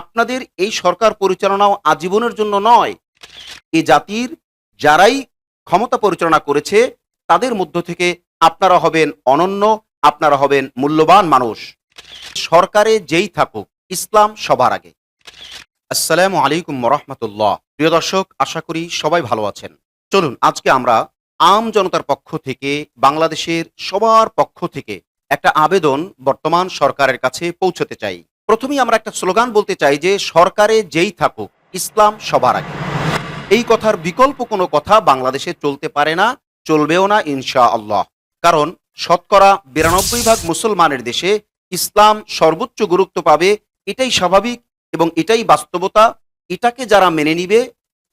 আপনাদের এই সরকার পরিচালনাও আজীবনের জন্য নয়। এ জাতির যারাই ক্ষমতা পরিচালনা করেছে, তাদের মধ্য থেকে আপনারা হবেন অনন্য, আপনারা হবেন মূল্যবান মানুষ। সরকারে যেই থাকুক, ইসলাম সবার আগে। আসসালামু আলাইকুম রহমতুল্লাহ প্রিয় দর্শক, আশা করি সবাই ভালো আছেন। চলুন, আজকে আমরা আম জনতার পক্ষ থেকে, বাংলাদেশের সবার পক্ষ থেকে একটা আবেদন বর্তমান সরকারের কাছে পৌঁছতে চাই। প্রথমেই আমরা একটা স্লোগান বলতে চাই যে সরকারে যেই থাকুক, ইসলাম সবার আগে। এই কথার বিকল্প কোনো কথা বাংলাদেশে চলতে পারে না, চলবেও না ইনশা আল্লাহ কারণ শতকরা বিরানব্বই ভাগ মুসলমানের দেশে ইসলাম সর্বোচ্চ গুরুত্ব পাবে, এটাই স্বাভাবিক এবং এটাই বাস্তবতা। এটাকে যারা মেনে নিবে,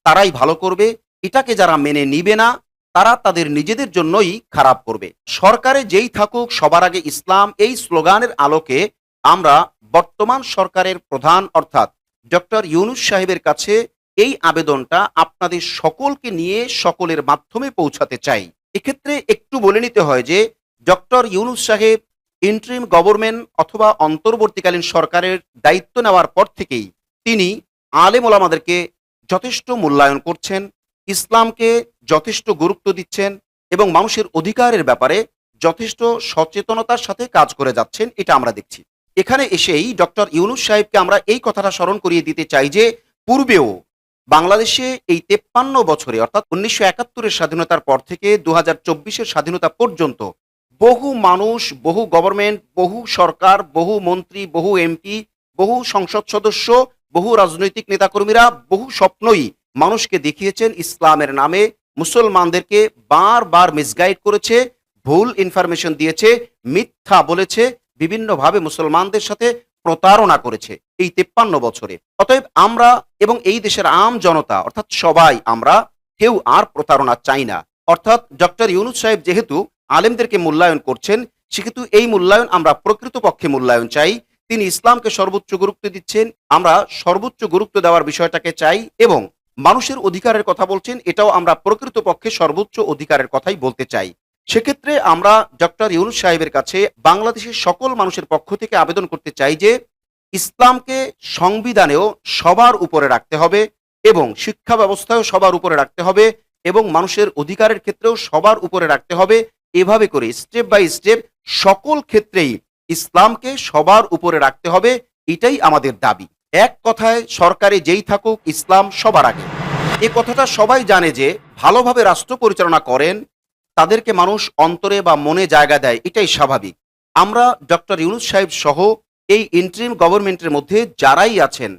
তারাই ভালো করবে। এটাকে যারা মেনে নিবে না, তারা তাদের নিজেদের জন্যই খারাপ করবে। সরকারে যেই থাকুক, সবার আগে ইসলাম, এই স্লোগানের আলোকে আমরা বর্তমান সরকারের প্রধান, অর্থাৎ ডক্টর ইউনুস সাহেবের কাছে এই আবেদনটা আপনাদের সকলকে নিয়ে সকলের মাধ্যমে পৌঁছাতে চাই। এক্ষেত্রে একটু বলে নিতে হয় যে, ডক্টর ইউনুস সাহেব ইন্ট্রিম গভর্নমেন্ট অথবা অন্তর্বর্তীকালীন সরকারের দায়িত্ব নেওয়ার পর থেকেই তিনি আলেম ওলামাদেরকে যথেষ্ট মূল্যায়ন করছেন, ইসলামকে যথেষ্ট গুরুত্ব দিচ্ছেন এবং মানুষের অধিকারের ব্যাপারে যথেষ্ট সচেতনতার সাথে কাজ করে যাচ্ছেন, এটা আমরা দেখছি। এখানে এসেই ডক্টর ইউনুস সাহেবকে আমরা এই কথাটা স্মরণ করিয়ে দিতে চাই যে পূর্বেও বাংলাদেশে এই তেপ্পান্ন বছরে, অর্থাৎ উনিশশো একাত্তরের স্বাধীনতার পর থেকে দু হাজার স্বাধীনতা পর্যন্ত বহু মানুষ, বহু গভর্নমেন্ট বহু সরকার, বহু মন্ত্রী, বহু এমপি বহু সংসদ সদস্য, বহু রাজনৈতিক নেতাকর্মীরা বহু স্বপ্নই মানুষকে দেখিয়েছেন ইসলামের নামে। মুসলমানদেরকে বারবার মিসগাইড করেছে, ভুল ইনফরমেশন দিয়েছে, মিথ্যা বলেছে। বিভিন্নভাবে মুসলমানদের সাথে প্রতারণা করেছে এই তেপ্পান্ন বছরে। অতএব আমরা এবং এই দেশের আম জনতা, অর্থাৎ সবাই আমরা, কেউ আর প্রতারণা চাই না। অর্থাৎ ডক্টর ইউনুস সাহেব যেহেতু আলেমদেরকে মূল্যায়ন করছেন, সেহেতু এই মূল্যায়ন আমরা প্রকৃতপক্ষে মূল্যায়ন চাই। তিনি ইসলামকে সর্বোচ্চ গুরুত্ব দিচ্ছেন, আমরা সর্বোচ্চ গুরুত্ব দেওয়ার বিষয়টাকে চাই এবং মানুষের অধিকারের কথা বলছেন, এটাও আমরা প্রকৃতপক্ষে সর্বোচ্চ অধিকারের কথাই বলতে চাই। সেক্ষেত্রে আমরা ডক্টর ইউনুস সাহেবের কাছে বাংলাদেশের সকল মানুষের পক্ষ থেকে আবেদন করতে চাই যে ইসলামকে সংবিধানেও সবার উপরে রাখতে হবে এবং শিক্ষা ব্যবস্থায়ও সবার উপরে রাখতে হবে এবং মানুষের অধিকারের ক্ষেত্রেও সবার উপরে রাখতে হবে। এভাবে করে স্টেপ বাই স্টেপ সকল ক্ষেত্রেই ইসলামকে সবার উপরে রাখতে হবে, এটাই আমাদের দাবি। এক কথায় সরকারে যেই থাকুক, ইসলাম সবার আগে। এ কথাটা সবাই জানে যে ভালোভাবে রাষ্ট্র পরিচালনা করেন তাদেরকে মানুষ অন্তরে বা মনে জায়গা দেয়, এটাই স্বাভাবিক। আমরা ডক্টর ইউনুস সাহেব সহ এই ইন্টারিম গভর্নমেন্টের মধ্যে যারাই আছেন,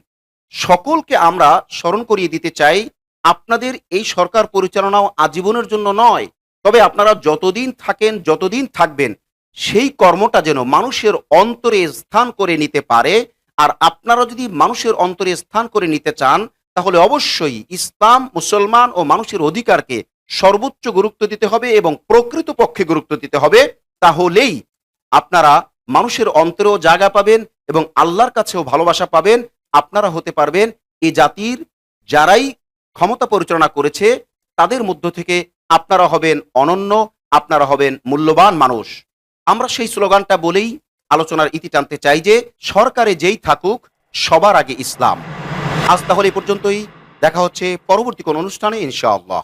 সকলকে আমরা স্মরণ করিয়ে দিতে চাই, আপনাদের এই সরকার পরিচালনাও আজীবনের জন্য নয়, তবে আপনারা যতদিন থাকেন, যতদিন থাকবেন, সেই কর্মটা যেন মানুষের অন্তরে স্থান করে নিতে পারে, আর আপনারা যদি মানুষের অন্তরে স্থান করে নিতে চান, তাহলে অবশ্যই ইসলাম, মুসলমান ও মানুষের অধিকারকে সর্বোচ্চ গুরুত্ব দিতে হবে এবং প্রকৃত পক্ষে গুরুত্ব দিতে হবে, তাহলেই আপনারা মানুষের অন্তরেও জায়গা পাবেন এবং আল্লাহর কাছেও ভালোবাসা পাবেন। আপনারা হতে পারবেন এই জাতির যারাই ক্ষমতা পরিচালনা করেছে, তাদের মধ্য থেকে আপনারা হবেন অনন্য, আপনারা হবেন মূল্যবান মানুষ। আমরা সেই স্লোগানটা বলেই আলোচনার ইতি টানতে চাই যে, সরকারে যেই থাকুক, সবার আগে ইসলাম। আজ তাহলে এই পর্যন্তই। দেখা হচ্ছে পরবর্তী কোন অনুষ্ঠানে, ইনশাআল্লাহ।